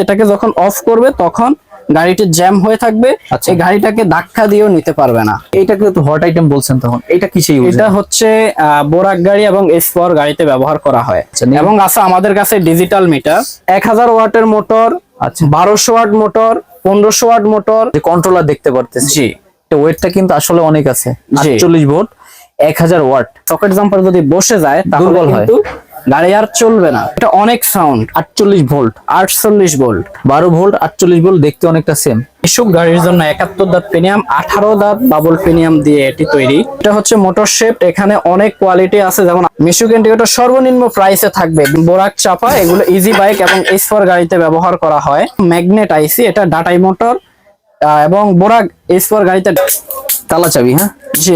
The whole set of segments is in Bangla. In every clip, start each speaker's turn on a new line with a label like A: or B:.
A: এটাকে যখন অফ করবে তখন গাড়িটি জ্যাম হয়ে থাকবে।
B: আচ্ছা।
A: এই গাড়িটাকে ধাক্কা দিয়েও নিতে পারবে না।
B: এইটাকে তো হট আইটেম বলছেন তখন। এটা কিসে ইউজ
A: এটা হচ্ছে বোরাক গাড়ি এবং এস পাওয়ার গাড়িতে ব্যবহার করা হয়।
B: আচ্ছা,
A: এবং আছে আমাদের কাছে ডিজিটাল মিটার এক হাজার ওয়াটের মোটর
B: আচ্ছা।
A: বারোশো ওয়াট মোটর পনেরোশো ওয়াট মোটর
B: যে কন্ট্রোলার দেখতে পারতেছি।
A: জি।
B: ওয়েটটা কিন্তু আসলে অনেক আছে।
A: জি।
B: আটচল্লিশ ভোল্ট এক হাজার ওয়াট।
A: সকেট জাম্পার যদি বসে যায় তাহলে
B: হয়।
A: কিন্তু গাড়ি আর চলবে না। এটা অনেক সাউন্ড
B: আটচল্লিশ ভোল্ট
A: আটচল্লিশ ভোল্ট
B: বারো ভোল্ট আটচল্লিশ ভোল্ট দেখতে অনেকটা সেম
A: ইসুক গাড়ির জন্য একাত্তর দাঁত পেনিয়াম আঠারো দাঁত বাবল পেনিয়াম দিয়ে এটি তৈরি। এটা হচ্ছে মোটর শেপ এখানে অনেক কোয়ালিটি আছে। যেমন মিশুক ইন্ডিকেটর সর্বনিম্ন প্রাইসে থাকবে। বোরাক চাপা এগুলো ইজি বাইক এবং এস ফোর গাড়িতে ব্যবহার করা হয়। ম্যাগনেট আইসি এটা ডাটাই মোটর এবং বোরাক এস ফোর গাড়িতে
B: তালা চাবি হ্যাঁ?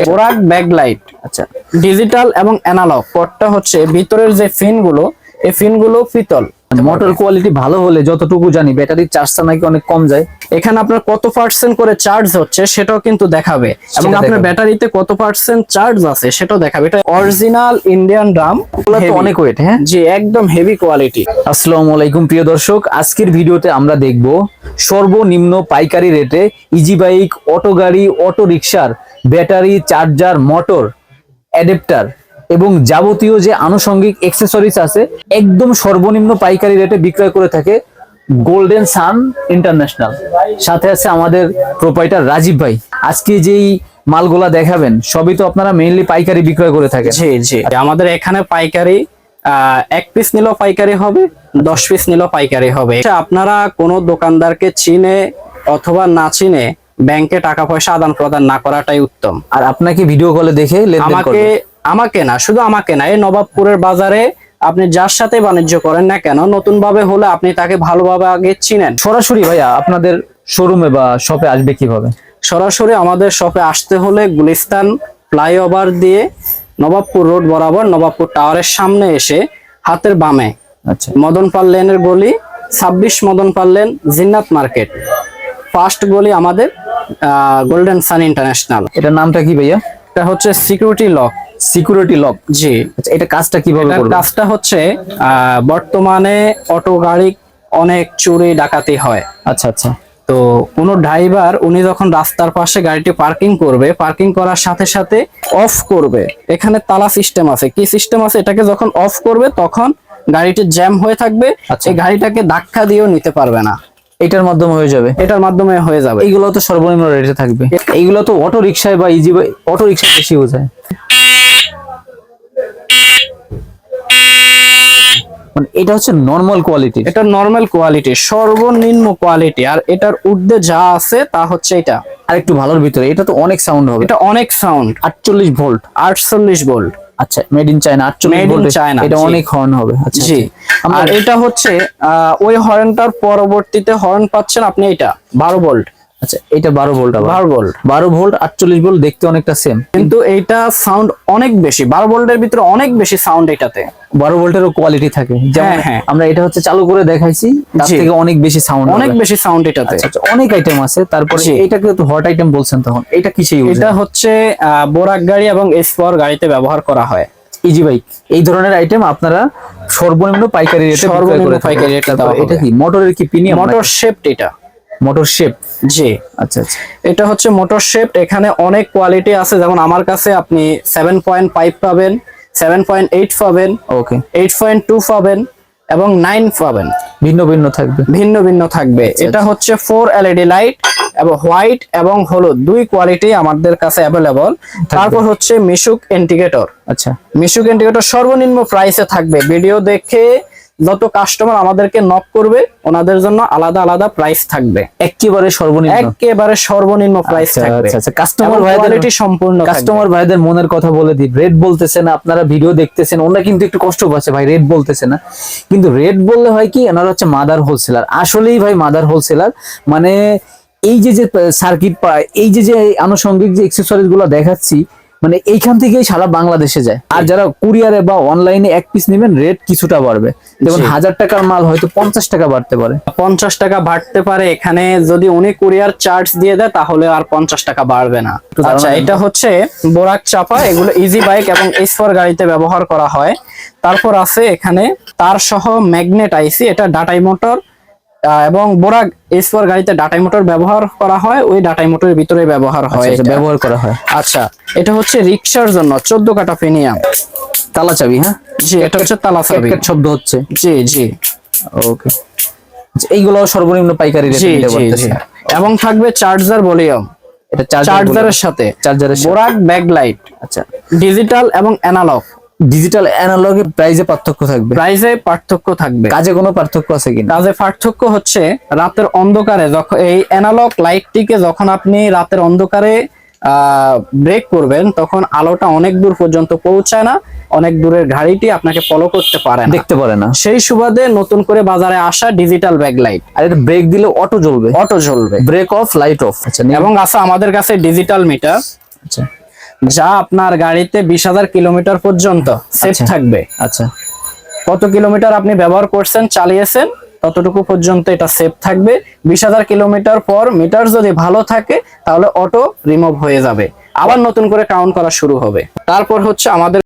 A: বোরাক ব্যাকলাইট।
B: আচ্ছা।
A: ডিজিটাল এবং অ্যানালগ। পটটা হচ্ছে ভিতরের যে ফিনগুলো এই ফিনগুলো পিতল।
B: মোটর কোয়ালিটি ভালো হলে যতটুকু জানি ব্যাটারির চার্জটা নাকি অনেক কম যায়।
A: এখানে আপনার কত পার্সেন্ট করে চার্জ হচ্ছে সেটাও কিন্তু দেখাবে। এবং আপনার ব্যাটারিতে কত পার্সেন্ট চার্জ আছে সেটাও দেখাবে। এটা অরিজিনাল ইন্ডিয়ান ড্রাম
B: অনেক ওয়েট হ্যাঁ?
A: জি একদম হেভি কোয়ালিটি
B: আসসালামু আলাইকুম প্রিয় দর্শক। আজকের ভিডিওতে আমরা দেখব সর্বনিম্ন পাইকারি রেটে ইজি বাইক অটো গাড়ি অটো রিকশার ব্যাটারি চার্জার মোটর অ্যাডাপ্টার এবং যাবতীয় যে আনুষঙ্গিক অ্যাক্সেসরিজ আছে একদম সর্বনিম্ন পাইকারি রেটে বিক্রয় করে থাকে গোল্ডেন সান ইন্টারন্যাশনাল সাথে আছে আমাদের প্রোপাইটার রাজীব ভাই। আজকে যেই মালগুলা দেখাবেন সবই তো আপনারা মেইনলি পাইকারি বিক্রয় করে থাকেন।
A: জি জি। আমাদের এখানে পাইকারি আহ, এক পিস নিলেও পাইকারি হবে দশ পিস নিলেও পাইকারি হবে। আচ্ছা, আপনারা কোনো দোকানদারকে চিনে অথবা না চিনে ব্যাংকে টাকা পয়সা আদান প্রদান না করাটাই উত্তম।
B: আর আপনাকে ভিডিও কলে দেখে লেনদেন
A: আমাকে আমাকে না শুধু আমাকে না এই নবাবপুরের বাজারে আপনি যার সাথে বাণিজ্য করেন না কেন নতুন ভাবে হলে আপনি তাকে ভালোভাবে আগে চিনেন।
B: সরাসরি ভাইয়া আপনাদের শোরুমে বা শপে আসবে কীভাবে?
A: সরাসরি আমাদের শপে আসতে হলে গুলিস্তান ফ্লাইওভার দিয়ে নবাবপুর রোড বরাবর নবাবপুর টাওয়ারের সামনে এসে হাতের বামে
B: আচ্ছা।
A: মদন পাল লেনের গলি ছাব্বিশ Madan Pal lane Jinnat market. First গলি আমাদের গোল্ডেন সান ইন্টারন্যাশনাল।
B: এটার নামটা কি ভাইয়া?
A: এটা হচ্ছে সিকিউরিটি লক।
B: সিকিউরিটি লক
A: জি।
B: আচ্ছা এটা কাজটা কীভাবে করবে?
A: কাজটা হচ্ছে বর্তমানে অটো গাড়ি অনেক চুরি ডাকাতি হয়।
B: আচ্ছা আচ্ছা।
A: তো কোনো ড্রাইভার উনি যখন রাস্তার পাশে গাড়িটি পার্কিং করবে পার্কিং করার সাথে সাথে অফ করবে। এখানে তালা সিস্টেম আছে। কি সিস্টেম আছে? এটাকে যখন অফ করবে তখন গাড়িটি জ্যাম হয়ে থাকবে।
B: আচ্ছা।
A: এই গাড়িটাকে ধাক্কা দিয়েও নিতে পারবে না।
B: এটার মাধ্যমে হয়ে যাবে?
A: এটার মাধ্যমে হয়ে যাবে।
B: এইগুলো তো সর্বনিম্ন রেটে থাকবে। এইগুলো তো অটো রিক্সায় বা ইজি অটো রিক্সায় বেশি ইউজ হয় মানে এটা হচ্ছে নর্মাল কোয়ালিটি
A: এটা নর্মাল কোয়ালিটি সর্বনিম্ন কোয়ালিটি আর এটার ঊর্ধ্বে যা আছে তা হচ্ছে এটা।
B: আর একটু ভালোর ভিতরে এটা তো অনেক সাউন্ড হবে।
A: এটা অনেক সাউন্ড
B: আটচল্লিশ ভোল্ট
A: আটচল্লিশ ভোল্ট
B: আচ্ছা made in China
A: in
B: volt
A: China,
B: এটা অনেক হর্ন হবে। আচ্ছা
A: জি। আর এটা হচ্ছে আহ, ওই হর্নটার পরবর্তীতে হর্ন পাচ্ছেন আপনি এটা বারো ভোল্ট
B: আচ্ছা এটা বারো ভোল্ট
A: বারো ভোল্ট
B: বারো ভোল্ট আটচল্লিশ ভোল্ট দেখতে অনেকটা সেম
A: কিন্তু এইটা সাউন্ড অনেক বেশি বারো ভোল্টের ভিতরে অনেক বেশি সাউন্ড এটাতে।
B: বারো ভোল্টেরও কোয়ালিটি থাকে। যেমন
A: হ্যাঁ, হ্যাঁ।
B: আমরা এটা হচ্ছে চালু করে দেখাইছি তার থেকে অনেক বেশি সাউন্ড
A: অনেক বেশি সাউন্ড এটাতে।
B: আচ্ছা আচ্ছা, অনেক আইটেম আছে। তারপরে
A: জি।
B: এটাকে তো হট আইটেম বলছেন তখন। এটা কিসে
A: এটা হচ্ছে বোরাক গাড়ি এবং গাড়িতে ব্যবহার করা হয়।
B: ইজি বাইক এই ধরনের আইটেম আপনারা সর্বনিম্ন পাইকারি রেটে
A: সর্বনিম্ন পাইকারি দেওয়া
B: এটা কি? মোটরের কি প্রিমিয়াম
A: মোটর শেপড এটা।
B: মোটর শেপ
A: জি।
B: আচ্ছা আচ্ছা।
A: এটা হচ্ছে মোটর শেপড এখানে অনেক কোয়ালিটি আছে। যেমন আমার কাছে আপনি সেভেন পয়েন্ট ফাইভ পাবেন সেভেন পয়েন্ট এইট পাবেন
B: ওকে
A: এইট পয়েন্ট টু পাবেন এবং নাইন পাবেন।
B: ভিন্ন ভিন্ন থাকবে।
A: ভিন্ন ভিন্ন থাকবে।
B: আচ্ছা,
A: এটা হচ্ছে ফোর এলইডি লাইট এবং হোয়াইট এবং হলুদ। দুই কোয়ালিটি আমাদের কাছে অ্যাভেলেবল তারপর হচ্ছে মিশুক ইন্ডিকেটর
B: আচ্ছা।
A: মিশুক ইন্ডিকেটর সর্বনিম্ন প্রাইসে থাকবে। ভিডিও দেখে যত কাস্টমার আমাদেরকে নক করবে ওনাদের জন্য আলাদা আলাদা প্রাইস থাকবে।
B: একেবারে সর্বনিম্ন।
A: একেবারে সর্বনিম্ন প্রাইস
B: আচ্ছা,
A: থাকবে।
B: আচ্ছা, আচ্ছা। ভাইদের-
A: সম্পূর্ণ
B: কাস্টমার ভাইদের মনের কথা বলে দিই। রেট বলতেছে না আপনারা ভিডিও দেখতেছেন ওনারা কিন্তু একটু কষ্ট পাচ্ছে ভাই রেট বলতেছে না। কিন্তু রেট বললে হয় কি এনারা হচ্ছে মাদার হোলসেলার আসলেই ভাই মাদার হোলসেলার মানে এই যে যে সার্কিট এই যে যে আনুষঙ্গিক যে এক্সেসরিজগুলো দেখাচ্ছি মানে এইখান থেকেই সারা বাংলাদেশে যায়। আর যারা কুরিয়ারে বা অনলাইনে এক পিস নেবেন রেট কিছুটা বাড়বে। যেমন হাজার টাকার মাল হয়তো পঞ্চাশ টাকা বাড়তে পারে।
A: পঞ্চাশ টাকা বাড়তে পারে। এখানে যদি উনি কুরিয়ার চার্জ দিয়ে দেয় তাহলে আর পঞ্চাশ টাকা বাড়বে না। আচ্ছা এটা হচ্ছে বোরাক চাপা। এগুলো ইজি বাইক এবং এস ফোর গাড়িতে ব্যবহার করা হয়। তারপর আছে এখানে তার সহ ম্যাগনেট আইসি এটা ডাটাই মোটর এবং বোরাক এস ফোর গাড়িতে ডাটাই মোটর ব্যবহার করা হয় ওই ডাটাই মোটরের ভিতরে ব্যবহার হয়
B: আচ্ছা, আচ্ছা। ব্যবহার করা হয়।
A: আচ্ছা এটা হচ্ছে রিক্সার জন্য চোদ্দ কাটা ফেনিয়াম
B: তালা চাবি হ্যাঁ?
A: জি এটা হচ্ছে তালা চাবি।
B: শব্দ হচ্ছে।
A: জি জি।
B: ওকে। এইগুলো সর্বনিম্ন পাইকারি রেটে দিতে পারতেছে।
A: এবং থাকবে চার্জার ভলিউম
B: এটা চার্জার
A: চার্জারের সাথে
B: চার্জারের।
A: বোরাক ব্যাকলাইট
B: আচ্ছা।
A: ডিজিটাল এবং অ্যানালগ
B: ডিজিটাল অ্যানালগে প্রাইসে পার্থক্য থাকবে।
A: প্রাইসে পার্থক্য থাকবে।
B: কাজে কোনো পার্থক্য আছে কিনা?
A: কাজে পার্থক্য হচ্ছে রাতের অন্ধকারে যখন এই অ্যানালগ লাইটটিকে যখন আপনি রাতের অন্ধকারে ব্রেক করবেন তখন আলোটা অনেক দূর পর্যন্ত পৌঁছায় না অনেক দূরের গাড়িটি আপনাকে ফলো করতে পারে না।
B: দেখতে পারে না।
A: সেই সুবাদে নতুন করে বাজারে আসা ডিজিটাল ব্যাকলাইট
B: আর এটা ব্রেক দিলে অটো জ্বলবে।
A: অটো জ্বলবে।
B: ব্রেক অফ লাইট অফ আচ্ছা
A: এবং আছে আমাদের কাছে ডিজিটাল মিটার
B: আচ্ছা।
A: যা আপনার গাড়িতে বিশ হাজার কিলোমিটার পর্যন্ত সেফ
B: আচ্ছা।
A: থাকবে।
B: আচ্ছা।
A: কত কিলোমিটার আপনি ব্যবহার করছেন চালিয়েছেন ততটুকু পর্যন্ত এটা সেফ থাকবে। বিশ হাজার কিলোমিটার পর মিটার যদি ভালো থাকে তাহলে অটো রিমুভ হয়ে যাবে। আবার নতুন করে কাউন্ট করা শুরু হবে। তারপর হচ্ছে আমাদের